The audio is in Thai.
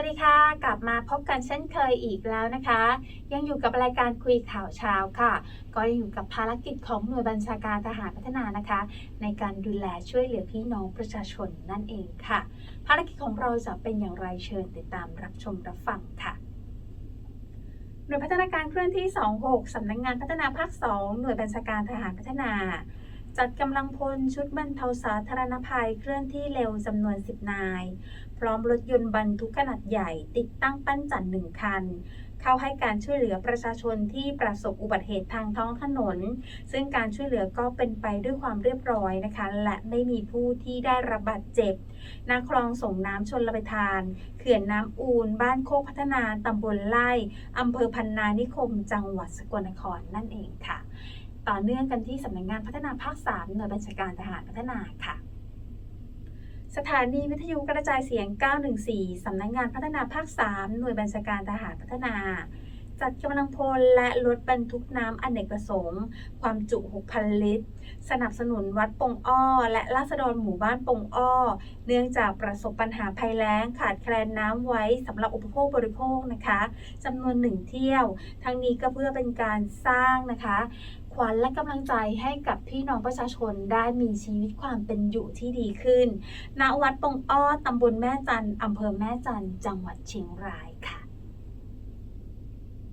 วัสดีค่ะ กลับมาพบกันเช่นเคยอีกแล้วนะคะ ยังอยู่กับรายการคุยข่าวเช้าค่ะ ก็ยังอยู่กับภารกิจของหน่วยบัญชาการทหารพัฒนานะคะ ในการดูแลช่วยเหลือพี่น้องประชาชนนั่นเองค่ะ ภารกิจของเราจะเป็นอย่างไรเชิญติดตามรับชมรับฟังค่ะหน่วยพัฒนาการเคลื่อนที่ 26 สำนักงงานพัฒนาภาค 2 หน่วยบัญชาการทหารพัฒนา จัดกำลังพลชุดบรรเทาสาธารณภัยเคลื่อนที่เร็วจำนวน 10 นาย พร้อมรถยนต์บรรทุกขนาดใหญ่ติดตั้งปั้นจันทร์หนึ่งคัน เข้าให้การช่วยเหลือประชาชนที่ประสบอุบัติเหตุทางท้องถนน ซึ่งการช่วยเหลือก็เป็นไปด้วยความเรียบร้อยนะคะ และไม่มีผู้ที่ได้รับบาดเจ็บนาคลองส่งน้ำชนระประทาน เขื่อนน้ำอูน บ้านโคกพัฒนาตำบลไล่อำเภอพันนานิคม จังหวัดสกลนครนั่นเองค่ะ ต่อเนื่องกันที่สำนักงานพัฒนาภาค 3 หน่วยบัญชาการทหารพัฒนาค่ะ สถานีวิทยุกระจายเสียง 914 สำนักงานพัฒนาภาค 3 หน่วยบัญชาการทหารพัฒนาจัดกำลังพลและรถบรรทุกน้ำอเนกประสงค์ ความจุ 6,000 ลิตร สนับสนุนวัดปงอ้อ และราษฎรหมู่บ้านปงอ้อ เนื่องจากประสบปัญหาภัยแล้งขาดแคลนน้ำไว้สำหรับอุปโภคบริโภคนะคะจำนวนหนึ่งเที่ยว ทั้งนี้ก็เพื่อเป็นการสร้างนะคะ ขวัญและกำลังใจให้กับพี่น้องประชาชนได้มีชีวิตความเป็นอยู่ที่ดีขึ้น ณ วัดปงอ้อตำบลแม่จันอำเภอแม่จันจังหวัดเชียงราย